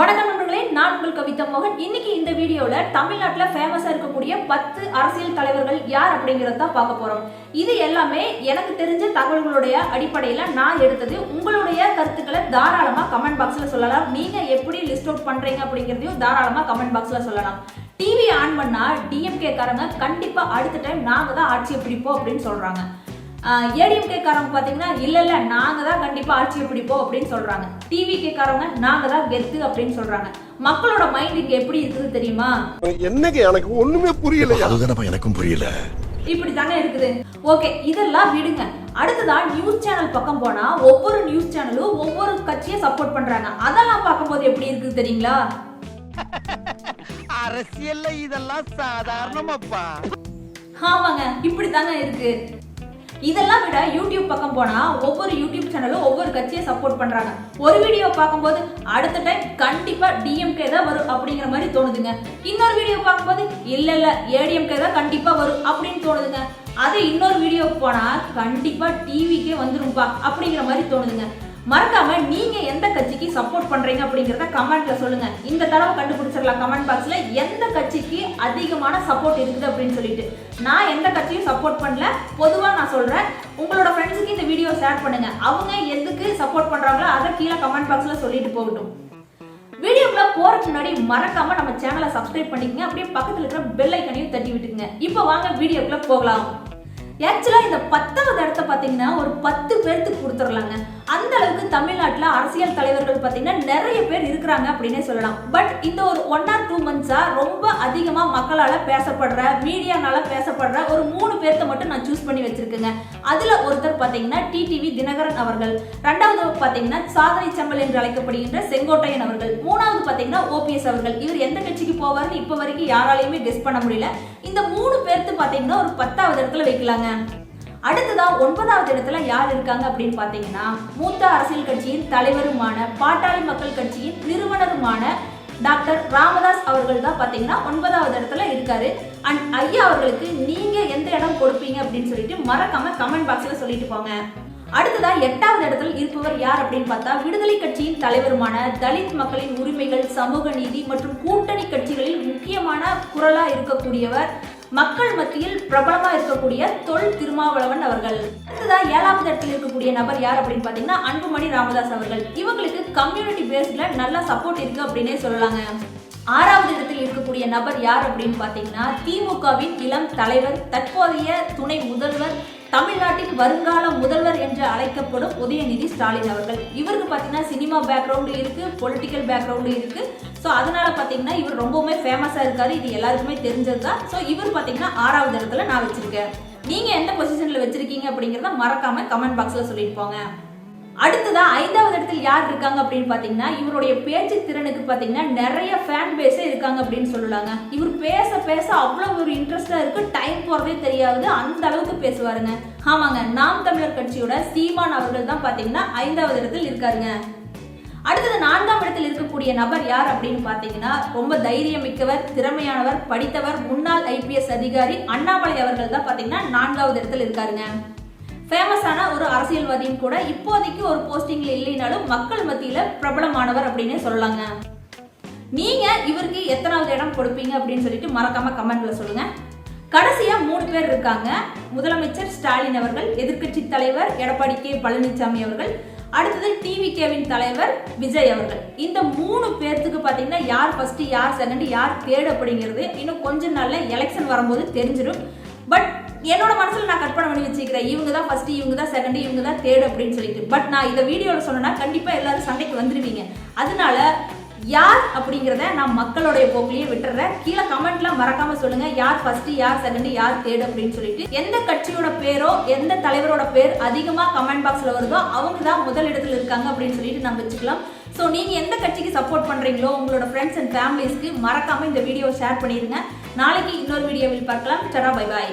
வணக்கம் நண்பர்களே நான் உங்கள் கவிதா மோகன். இன்னைக்கு இந்த வீடியோல தமிழ்நாட்டுல ஃபேமஸா இருக்கக்கூடிய பத்து அரசியல் தலைவர்கள் யார் அப்படிங்கறத தான் பார்க்க போறோம். இது எல்லாமே எனக்கு தெரிஞ்ச தகவல்களுடைய அடிப்படையில நான் எடுத்தது. உங்களுடைய கருத்துக்களை தாராளமா கமெண்ட் பாக்ஸ்ல சொல்லலாம். நீங்க எப்படி லிஸ்ட் அவுட் பண்றீங்க அப்படிங்கறதையும் தாராளமா கமெண்ட் பாக்ஸ்ல சொல்லலாம். டிவி ஆன் பண்ணா டிஎம்கே காரங்க கண்டிப்பா அடுத்த டைம் நாங்க தான் ஆட்சியை பிடிப்போம் அப்படின்னு சொல்றாங்க. ஏடிஎம்கே காரங்க பாத்தீங்கன்னா இல்ல இல்ல நாங்க தான் கண்டிப்பா ஆட்சியை பிடிப்போம் அப்படின்னு சொல்றாங்க. டிவி காரங்க நாங்க தான் கெத்து அப்படின்னு சொல்றாங்க. மக்களோட மைண்ட் இங்க எப்படி இருக்குது தெரியுமா? என்னங்க எனக்கு ஒண்ணுமே புரியலையா? அதுதானப்பா எனக்கும் புரியல. இப்படி தாங்க இருக்குது. ஓகே இதெல்லாம் விடுங்க. அடுத்ததா நியூஸ் சேனல் பக்கம் போனா ஒவ்வொரு நியூஸ் சேனலும் ஒவ்வொரு கட்சியை சப்போர்ட் பண்றாங்க. அதெல்லாம் பார்க்கும்போது எப்படி இருக்குது தெரியுங்களா? அரசியல்ல இதெல்லாம் சாதாரணமாப்பா. ஆமாங்க இப்படி தாங்க இருக்கு. இதெல்லாம் விட யூடியூப் பக்கம் போனா ஒவ்வொரு யூடியூப் சேனலும் ஒவ்வொரு கட்சியை சப்போர்ட் பண்றாங்க. ஒரு வீடியோ பார்க்கும்போது அடுத்த டைம் கண்டிப்பா டிஎம்கே தான் வரும் அப்படிங்கிற மாதிரி தோணுதுங்க. இன்னொரு வீடியோ பார்க்கும்போது இல்ல இல்ல ஏடிஎம்கே தான் கண்டிப்பா வரும் அப்படின்னு தோணுதுங்க. அதே இன்னொரு வீடியோ போனா கண்டிப்பா டிவிக்கே வந்துரும்பா அப்படிங்கிற மாதிரி தோணுதுங்க. மறக்காம நீங்க எந்த கட்சிக்கு சப்போர்ட் பண்றீங்க அப்படிங்கறத கமெண்ட்ல சொல்லுங்க. இந்த தடவை கண்டுபிடிச்சிடலாம் கமெண்ட் பாக்ஸ்ல எந்த கட்சிக்கு அதிகமான சப்போர்ட் இருக்குது அப்படின்னு சொல்லிட்டு. நான் எந்த கட்சியும் சப்போர்ட் பண்ணல. பொதுவா நான் சொல்றேன் உங்களோட ஃப்ரெண்ட்ஸுக்கு இந்த வீடியோ ஷேர் பண்ணுங்க. அவங்க எதுக்கு சப்போர்ட் பண்றாங்களோ அதை கீழே கமெண்ட் பாக்ஸ்ல சொல்லிட்டு போகட்டும். வீடியோக்குள்ள போறதுக்கு முன்னாடி மறக்காம நம்ம சேனலை சப்ஸ்கிரைப் பண்ணிக்கங்க. அப்படியே பக்கத்துல இருக்கிற பெல் ஐக்கனையும் தட்டி விட்டுங்க இப்போ வாங்க வீடியோக்குள்ள போகலாம். ஆக்சுவலாக இந்த பத்தாவது இடத்த பார்த்தீங்கன்னா ஒரு பத்து பேர்த்துக்கு கொடுத்துடலாங்க. அந்த அளவுக்கு தமிழ்நாட்டில் அரசியல் தலைவர்கள் பார்த்தீங்கன்னா நிறைய பேர் இருக்கிறாங்க அப்படின்னே சொல்லலாம். பட் இந்த ஒரு ஒன் ஆர் டூ மந்த்ஸாக ரொம்ப அதிகமாக மக்களால் பேசப்படுற மீடியானால பேசப்படுற ஒரு மூணு பேர்த்த மட்டும் நான் சூஸ் பண்ணி வச்சிருக்கேங்க. அதில் ஒருத்தர் பார்த்தீங்கன்னா டிடிவி தினகரன் அவர்கள். ரெண்டாவது பார்த்தீங்கன்னா சாதனை சம்பல் என்று அழைக்கப்படுகின்ற செங்கோட்டையன் அவர்கள். மூணாவது பார்த்தீங்கன்னா ஓபிஎஸ் அவர்கள். இவர் எந்த கட்சிக்கு போவார்னு இப்போ வரைக்கும் யாராலையுமே கெஸ் பண்ண முடியல. இந்த மூணு பேர்த்து பார்த்தீங்கன்னா ஒரு பத்தாவது இடத்துல வைக்கலாங்க. அடுத்ததா ஒன்பதாவது இடத்துல யார் இருக்காங்க அப்படின்னு பார்த்தீங்கன்னா மூத்த அரசியல் கட்சியின் தலைவருமான பாட்டாளி மக்கள் கட்சியின் நிறுவனருமான டாக்டர் ராமதாஸ் அவர்கள் தான் பார்த்தீங்கன்னா ஒன்பதாவது இடத்துல இருக்காரு. அண்ட் ஐயா அவர்களுக்கு நீங்க எந்த இடம் கொடுப்பீங்க அப்படின்னு சொல்லிட்டு மறக்காம கமெண்ட் பாக்ஸில் சொல்லிட்டு போங்க. அடுத்ததா எட்டாவது இடத்துல இருப்பவர் யார் அப்படின்னு பார்த்தா விடுதலை கட்சியின் தலைவருமான தலித் மக்களின் உரிமைகள் சமூக நீதி மற்றும் கூட்டணி கட்சிகளில் முக்கியமான குரலா இருக்கக்கூடியவர் மக்கள் மத்தியில் பிரபலமா இருக்கக்கூடிய தொல் திருமாவளவன் அவர்கள். அடுத்ததா ஏழாவது இடத்துல இருக்கக்கூடிய நபர் யார் அப்படின்னு பாத்தீங்கன்னா அன்புமணி ராமதாஸ் அவர்கள். இவங்களுக்கு கம்யூனிட்டி பேஸ்ல நல்ல சப்போர்ட் இருக்கு அப்படின்னே சொல்லலாங்க. ஆறாவது இடத்தில் இருக்கக்கூடிய நபர் யார் அப்படின்னு பாத்தீங்கன்னா திமுகவின் இளம் தலைவர் தற்போதைய துணை முதல்வர் தமிழ்நாட்டின் வருங்கால முதல்வர் என்று அழைக்கப்படும் உதயநிதி ஸ்டாலின் அவர்கள். இவருக்கு பார்த்தீங்கன்னா சினிமா பேக்ரவுண்டு இருக்கு பொலிட்டிக்கல் பேக்ரவுண்டு இருக்கு. ஸோ அதனால பார்த்தீங்கன்னா இவர் ரொம்பவுமே ஃபேமஸாக இருக்காரு. இது எல்லாருக்குமே தெரிஞ்சது தான் ஸோ இவர் பார்த்தீங்கன்னா ஆறாவது இடத்துல நான் வச்சிருக்கேன். நீங்கள் எந்த பொசிஷனில் வச்சிருக்கீங்க அப்படிங்கிறத மறக்காம கமெண்ட் பாக்ஸில் சொல்லிட்டு போங்க. அடுத்ததா ஐந்தாவது இடத்தில் யார் இருக்காங்க அப்படின்னு பாத்தீங்கன்னா இவருடைய பேச்சு திறனுக்கு பாத்தீங்கன்னா நிறைய ஃபேன் பேஸே இருக்காங்க அப்படின்னு சொல்லலாங்க இவர் பேச பேச அவ்வளவு ஒரு இன்ட்ரெஸ்டா இருக்கு. டைம் போறதே தெரியாது. அந்த அளவுக்கு பேசுவாருங்க. ஆமாங்க. நாம் தமிழர் கட்சியோட சீமான் அவர்கள் தான் பாத்தீங்கன்னா ஐந்தாவது இடத்தில் இருக்காருங்க. அடுத்தது நான்காம் இடத்தில் இருக்கக்கூடிய நபர் யார் அப்படின்னு பாத்தீங்கன்னா ரொம்ப தைரியம் மிக்கவர் திறமையானவர் படித்தவர் முன்னாள் ஐபிஎஸ் அதிகாரி அண்ணாமலை அவர்கள் தான் பாத்தீங்கன்னா நான்காவது இடத்தில் இருக்காருங்க. ஃபேமஸான ஒரு அரசியல்வாதியும் கூட இப்போதைக்கு ஒரு போஸ்டிங்ல இல்லைனாலும் மக்கள் மத்தியில பிரபலமானவர் அப்படின்னே சொல்லலாங்க. நீங்க இவருக்கு எத்தனாவது இடம் கொடுப்பீங்க அப்படின்னு சொல்லிட்டு மறக்காம கமெண்ட்ல சொல்லுங்க. கடைசியா மூணு பேர் இருக்காங்க. முதலமைச்சர் ஸ்டாலின் அவர்கள் எதிர்க்கட்சி தலைவர் எடப்பாடி கே. பழனிசாமி அவர்கள் அடுத்தது டிவிகேவின் தலைவர் விஜய் அவர்கள். இந்த மூணு பேர்த்துக்கு பார்த்தீங்கன்னா யார் ஃபர்ஸ்ட் யார் செகண்ட் யார் தேர்ட் அப்படிங்கிறது இன்னும் கொஞ்ச நாள்ல எலெக்ஷன் வரும்போது தெரிஞ்சிடும் பட் என்னோட மனசுல நான் கற்பனை பண்ணி வச்சுக்கிறேன். இவங்க தான் ஃபர்ஸ்ட் இவங்க தான் செகண்ட் இவங்க தான் தேர்ட் அப்படின்னு சொல்லிட்டு. பட் நான் இந்த வீடியோவில் சொன்னேன்னா கண்டிப்பா எல்லாரும் சண்டைக்கு வந்துருவீங்க. அதனால யார் அப்படிங்கிறத நான் மக்களுடைய போக்கிலேயே விட்டுறேன். கீழே கமெண்ட்லாம் மறக்காம சொல்லுங்க. யார் ஃபர்ஸ்ட் யார் செகண்ட் யார் தேர்ட் அப்படின்னு சொல்லிட்டு. எந்த கட்சியோட பேரோ எந்த தலைவரோட பேர் அதிகமா கமெண்ட் பாக்ஸ்ல வருதோ அவங்க தான் முதல் இடத்துல இருக்காங்க அப்படின்னு சொல்லிட்டு நம்ம வச்சுக்கலாம். ஸோ நீங்கள் எந்த கட்சிக்கு சப்போர்ட் பண்ணுறீங்களோ உங்களோட ஃப்ரெண்ட்ஸ் அண்ட் ஃபேமிலிஸ்க்கு மறக்காம இந்த வீடியோவை ஷேர் பண்ணிடுங்க நாளைக்கு இன்னொரு வீடியோவில் பார்க்கலாம். டடா பை பாய்.